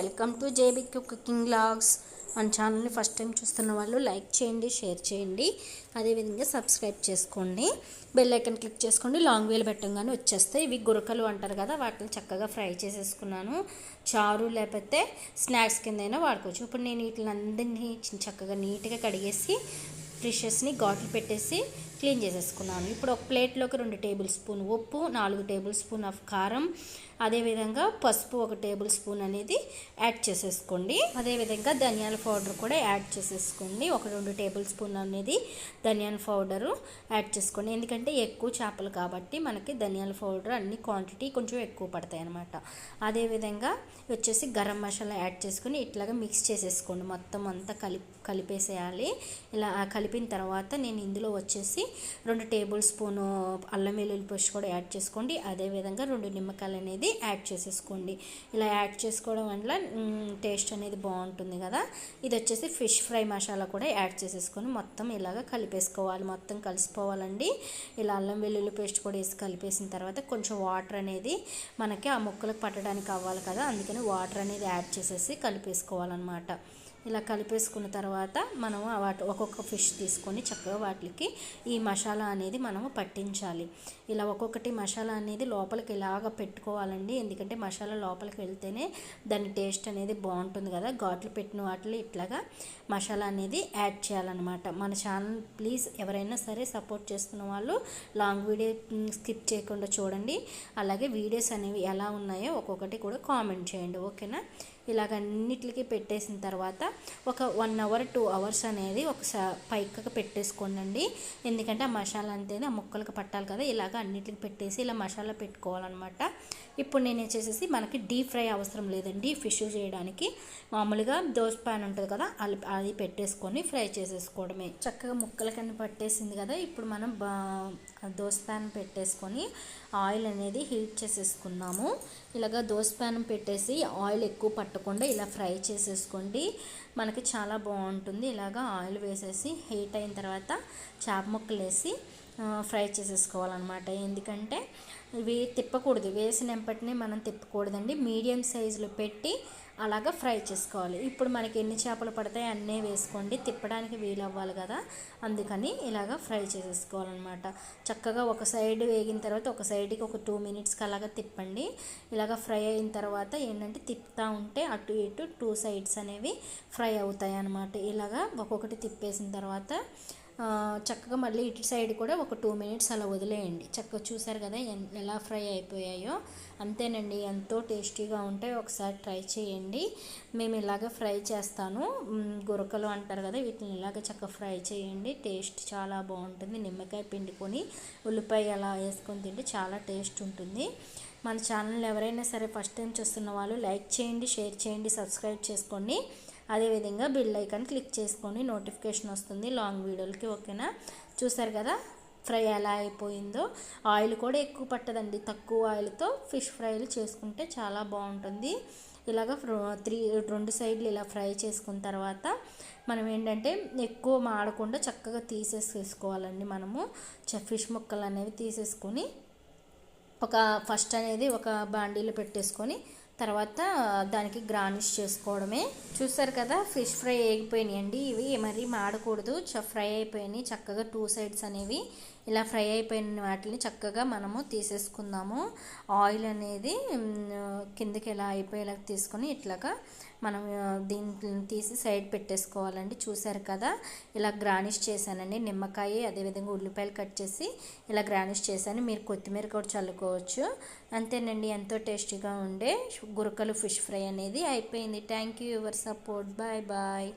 Welcome to JB cooking logs. మన ఛానల్ని first time చూస్తున్న వాళ్ళు లైక్ చేయండి షేర్ చేయండి. అదేవిధంగా సబ్స్క్రైబ్ చేసుకోండి. బెల్ ఐకన్ క్లిక్ చేసుకోండి. లాంగ్ వేలు పెట్టంగానే వచ్చేస్తాయి. ఇవి గురకలు అంటారు కదా వాటిని చక్కగా ఫ్రై చేసేసుకున్నాను. చారు లేకపోతే స్నాక్స్ కిందైనా వాడుకోవచ్చు. ఇప్పుడు నేను వీటిని అందరినీ చక్కగా నీట్గా కడిగేసి ఫిషెస్ని ఘాట్లు పెట్టేసి క్లీన్ చేసేసుకున్నాను. ఇప్పుడు ఒక ప్లేట్లోకి రెండు టేబుల్ స్పూన్ ఉప్పు నాలుగు టేబుల్ స్పూన్ ఆఫ్ కారం అదేవిధంగా పసుపు ఒక టేబుల్ స్పూన్ అనేది యాడ్ చేసేసుకోండి. అదేవిధంగా ధనియాల పౌడర్ కూడా యాడ్ చేసేసుకోండి. ఒక రెండు టేబుల్ స్పూన్ అనేది ధనియాల పౌడరు యాడ్ చేసుకోండి. ఎందుకంటే ఎక్కువ చేపలు కాబట్టి మనకి ధనియాల పౌడర్ అన్ని క్వాంటిటీ కొంచెం ఎక్కువ పడతాయి అనమాట అదేవిధంగా వచ్చేసి గరం మసాలా యాడ్ చేసుకుని ఇట్లాగా మిక్స్ చేసేసుకోండి. మొత్తం అంతా కలిపి కలిపేసేయాలి. ఇలా కలిపిన తర్వాత నేను ఇందులో వచ్చేసి రెండు టేబుల్ స్పూను అల్లం వెల్లుల్లి పేస్ట్ కూడా యాడ్ చేసుకోండి. అదేవిధంగా రెండు నిమ్మకాయలు అనేది యాడ్ చేసేసుకోండి. ఇలా యాడ్ చేసుకోవడం వల్ల టేస్ట్ అనేది బాగుంటుంది కదా. ఇది వచ్చేసి ఫిష్ ఫ్రై మసాలా కూడా యాడ్ చేసేసుకొని మొత్తం ఇలాగ కలిపేసుకోవాలి. మొత్తం కలిసిపోవాలండి. ఇలా అల్లం వెల్లుల్లి పేస్ట్ కూడా వేసి కలిపేసిన తర్వాత కొంచెం వాటర్ అనేది మనకి ఆ ముక్కలకు పట్టడానికి అవ్వాలి కదా. అందుకని వాటర్ అనేది యాడ్ చేసేసి కలిపేసుకోవాలన్నమాట. ఇలా కలిపేసుకున్న తర్వాత మనం వాటి ఒక్కొక్క ఫిష్ తీసుకొని చక్కగా వాటికి ఈ మసాలా అనేది మనము పట్టించాలి. ఇలా ఒక్కొక్కటి మసాలా అనేది లోపలికి ఇలాగ పెట్టుకోవాలండి? ఎందుకంటే మసాలా లోపలికి వెళ్తేనే దాని టేస్ట్ అనేది బాగుంటుంది కదా. ఘాట్లు పెట్టిన వాటిలో ఇట్లాగా మసాలా అనేది యాడ్ చేయాలన్నమాట. మన ఛానల్ ప్లీజ్ ఎవరైనా సరే సపోర్ట్ చేస్తున్న వాళ్ళు లాంగ్ వీడియో స్కిప్ చేయకుండా చూడండి. అలాగే వీడియోస్ అనేవి ఎలా ఉన్నాయో ఒక్కొక్కటి కూడా కామెంట్ చేయండి. ఓకేనా? ఇలాగ అన్నిటికీ పెట్టేసిన తర్వాత ఒక వన్ అవర్ టూ అవర్స్ అనేది ఒకసారి పైకగా పెట్టేసుకోండి ఎందుకంటే ఆ మసాలా అంతేనే ఆ ముక్కలకు పట్టాలి కదా ఇలాగ అన్నిటికి పెట్టేసి ఇలా మసాలా పెట్టుకోవాలన్నమాట. ఇప్పుడు నేను వచ్చేసేసి మనకి డీప్ ఫ్రై అవసరం లేదండి. ఫిష్ చేయడానికి. మామూలుగా దోశ ప్యాన్ ఉంటుంది కదా అది పెట్టేసుకొని ఫ్రై చేసేసుకోవడమే. చక్కగా ముక్కలకన్నీ పట్టేసింది కదా ఇప్పుడు మనం దోశ ప్యాన్ పెట్టేసుకొని ఆయిల్ అనేది హీట్ చేసేసుకున్నాము. ఇలాగ దోశ ప్యాన్ పెట్టేసి ఆయిల్ ఎక్కువ పట్టకుండా ఇలా ఫ్రై చేసేసుకోండి. మనకి చాలా బాగుంటుంది. ఇలాగ ఆయిల్ వేసేసి హీట్ అయిన తర్వాత చేప ముక్కలు వేసి ఫ్రై చేసేసుకోవాలన్నమాట. ఎందుకంటే ఇవి తిప్పకూడదు. వేసిన ఎంపటినే మనం తిప్పకూడదండి. మీడియం సైజులో పెట్టి అలాగా ఫ్రై చేసుకోవాలి. ఇప్పుడు మనకి ఎన్ని చేపలు పడతాయి అన్నీ వేసుకోండి. తిప్పడానికి వీలు అవ్వాలి కదా. అందుకని ఇలాగ ఫ్రై చేసేసుకోవాలన్నమాట. చక్కగా ఒక సైడ్ వేగిన తర్వాత ఒక సైడ్కి ఒక టూ మినిట్స్కి అలాగా తిప్పండి. ఇలాగ ఫ్రై అయిన తర్వాత ఏంటంటే తిప్పుతూ ఉంటే అటు ఇటు టూ సైడ్స్ అనేవి ఫ్రై అవుతాయి అన్నమాట ఇలాగా ఒక్కొక్కటి తిప్పేసిన తర్వాత చక్కగా మళ్ళీ ఇటు సైడ్ కూడా ఒక టూ మినిట్స్ అలా వదిలేయండి. చక్కగా చూసారు కదా ఎలా ఫ్రై అయిపోయాయో. అంతేనండి ఎంతో టేస్టీగా ఉంటాయి. ఒకసారి ట్రై చేయండి. మేము ఇలాగ ఫ్రై చేస్తాను. గురకలు అంటారు కదా వీటిని ఇలాగ చక్కగా ఫ్రై చేయండి. టేస్ట్ చాలా బాగుంటుంది. నిమ్మకాయ పిండుకొని ఉల్లిపాయ అలా వేసుకొని తింటే చాలా టేస్ట్ ఉంటుంది. మన ఛానల్ ఎవరైనా సరే ఫస్ట్ టైం చూస్తున్న వాళ్ళు లైక్ చేయండి షేర్ చేయండి సబ్స్క్రైబ్ చేసుకోండి. అదేవిధంగా బిల్ ఐకాన్ క్లిక్ చేసుకొని నోటిఫికేషన్ వస్తుంది లాంగ్ వీడియోలకి ఓకేనా? చూసారు కదా? ఫ్రై ఎలా అయిపోయిందో. ఆయిల్ కూడా ఎక్కువ పట్టదండి. తక్కువ ఆయిల్తో ఫిష్ ఫ్రైలు చేసుకుంటే చాలా బాగుంటుంది. ఇలాగ త్రీ రెండు సైడ్లు ఇలా ఫ్రై చేసుకున్న తర్వాత మనం ఏంటంటే ఎక్కువ మాడకుండా చక్కగా తీసేసేసుకోవాలండి మనము. ఫిష్ ముక్కలు అనేవి తీసేసుకొని ఒక ఫస్ట్ అనేది ఒక బాండీలో పెట్టేసుకొని తర్వాత దానికి గ్రానిష్ చేసుకోవడమే. చూసారు కదా ఫిష్ ఫ్రై అయిపోయినాయండి ఇవి. మరి మాడకూడదు. ఫ్రై అయిపోయినాయి. చక్కగా టూ సైడ్స్ అనేవి. ఇలా ఫ్రై అయిపోయిన వాటిని చక్కగా మనము తీసేసుకుందాము. ఆయిల్ అనేది కిందకి ఎలా అయిపోయేలా తీసుకొని ఇట్లాగా మనం దీన్ని తీసి సైడ్ పెట్టేసుకోవాలండి. చూసారు కదా ఇలా గ్రానిష్ చేశానండి. నిమ్మకాయ అదేవిధంగా ఉల్లిపాయలు కట్ చేసి ఇలా గ్రానిష్ చేశాను. మీరు కొత్తిమీర కూడా చల్లుకోవచ్చు. అంతేనండి ఎంతో టేస్టీగా ఉండే గురకలు ఫిష్ ఫ్రై అనేది అయిపోయింది. Thank you your support bye bye